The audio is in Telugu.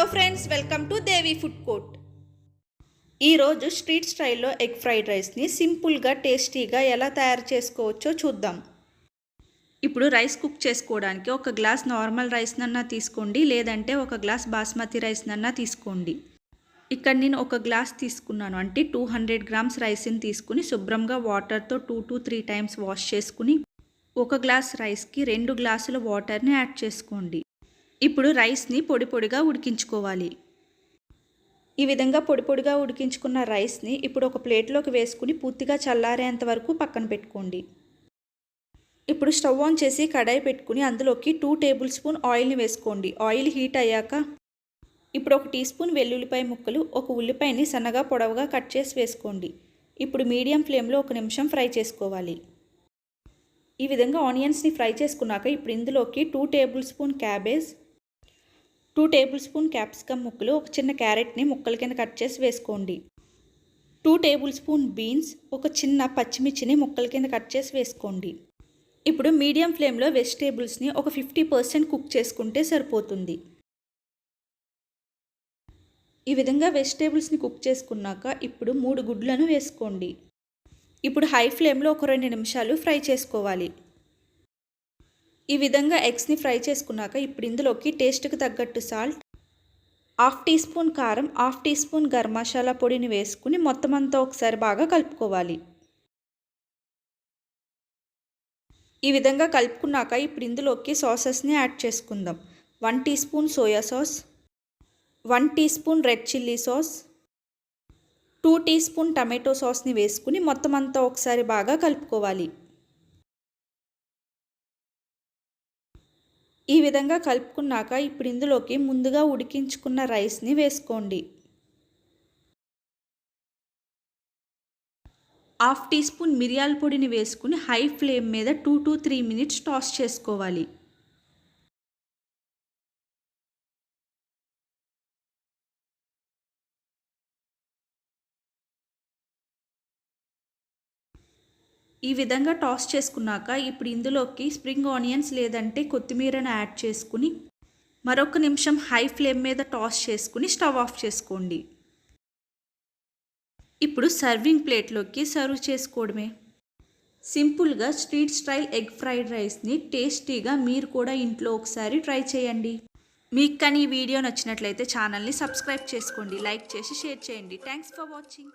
Hello friends welcome to Devi food court ఈరోజు స్ట్రీట్ స్టైల్లో ఎగ్ ఫ్రైడ్ రైస్ని సింపుల్గా టేస్టీగా ఎలా తయారు చేసుకోవచ్చో చూద్దాం. ఇప్పుడు రైస్ కుక్ చేసుకోవడానికి ఒక గ్లాస్ నార్మల్ రైస్నన్నా తీసుకోండి లేదంటే ఒక గ్లాస్ బాస్మతి రైస్నన్నా తీసుకోండి. ఇక్కడ నేను ఒక గ్లాస్ తీసుకున్నాను అంటే టూ హండ్రెడ్ గ్రామ్స్ రైస్ని తీసుకుని శుభ్రంగా వాటర్తో two to three times wash చేసుకుని ఒక గ్లాస్ రైస్కి రెండు గ్లాసుల వాటర్ని యాడ్ చేసుకోండి. ఇప్పుడు రైస్ని పొడి పొడిగా ఉడికించుకోవాలి. ఈ విధంగా పొడి పొడిగా ఉడికించుకున్న రైస్ని ఇప్పుడు ఒక ప్లేట్లోకి వేసుకుని పూర్తిగా చల్లారేంత వరకు పక్కన పెట్టుకోండి. ఇప్పుడు స్టవ్ ఆన్ చేసి కడాయి పెట్టుకుని అందులోకి టూ టేబుల్ స్పూన్ ఆయిల్ని వేసుకోండి. ఆయిల్ హీట్ అయ్యాక ఇప్పుడు ఒక టీ స్పూన్ వెల్లుల్లిపాయ ముక్కలు ఒక ఉల్లిపాయని సన్నగా పొడవుగా కట్ చేసి వేసుకోండి. ఇప్పుడు మీడియం ఫ్లేమ్లో ఒక నిమిషం ఫ్రై చేసుకోవాలి. ఈ విధంగా ఆనియన్స్ని ఫ్రై చేసుకున్నాక ఇప్పుడు ఇందులోకి two tablespoon cabbage two tablespoon capsicum ముక్కలు ఒక చిన్న క్యారెట్ని ముక్కల కింద కట్ చేసి వేసుకోండి. టూ టేబుల్ స్పూన్ బీన్స్ ఒక చిన్న పచ్చిమిర్చిని ముక్కల కింద కట్ చేసి వేసుకోండి. ఇప్పుడు మీడియం ఫ్లేమ్లో వెజిటేబుల్స్ని ఒక ఫిఫ్టీ పర్సెంట్ కుక్ చేసుకుంటే సరిపోతుంది. ఈ విధంగా వెజిటేబుల్స్ని కుక్ చేసుకున్నాక ఇప్పుడు మూడు గుడ్లను వేసుకోండి. ఇప్పుడు హై ఫ్లేమ్లో ఒక రెండు నిమిషాలు ఫ్రై చేసుకోవాలి. ఈ విధంగా ఎగ్స్ని ఫ్రై చేసుకున్నాక ఇప్పుడు ఇందులోకి టేస్ట్కి తగ్గట్టు సాల్ట్ హాఫ్ టీ స్పూన్ కారం half teaspoon garam masala పొడిని వేసుకుని మొత్తం అంతా ఒకసారి బాగా కలుపుకోవాలి. ఈ విధంగా కలుపుకున్నాక ఇప్పుడు ఇందులోకి సాసెస్ని యాడ్ చేసుకుందాం. One teaspoon soya sauce one teaspoon red chilli sauce two teaspoon tomato సాస్ని వేసుకుని మొత్తం అంతా ఒకసారి బాగా కలుపుకోవాలి. ఈ విధంగా కలుపుకున్నాక ఇప్పుడు ఇందులోకి ముందుగా ఉడికించుకున్న రైస్ని వేసుకోండి. హాఫ్ టీ స్పూన్ మిరియాల పొడిని వేసుకుని హై ఫ్లేమ్ మీద two to three minutes toss చేసుకోవాలి. ఈ విధంగా టాస్ చేసుకున్నాక ఇప్పుడు ఇందులోకి స్ప్రింగ్ ఆనియన్స్ లేదంటే కొత్తిమీరను యాడ్ చేసుకుని మరొక నిమిషం హై ఫ్లేమ్ మీద టాస్ చేసుకుని స్టవ్ ఆఫ్ చేసుకోండి. ఇప్పుడు సర్వింగ్ ప్లేట్లోకి సర్వ్ చేసుకోవడమే. సింపుల్గా స్ట్రీట్ స్టైల్ ఎగ్ ఫ్రైడ్ రైస్ని టేస్టీగా మీరు కూడా ఇంట్లో ఒకసారి ట్రై చేయండి. మీకు కానీ ఈ వీడియో నచ్చినట్లయితే ఛానల్ని సబ్స్క్రైబ్ చేసుకోండి లైక్ చేసి షేర్ చేయండి. Thanks for watching.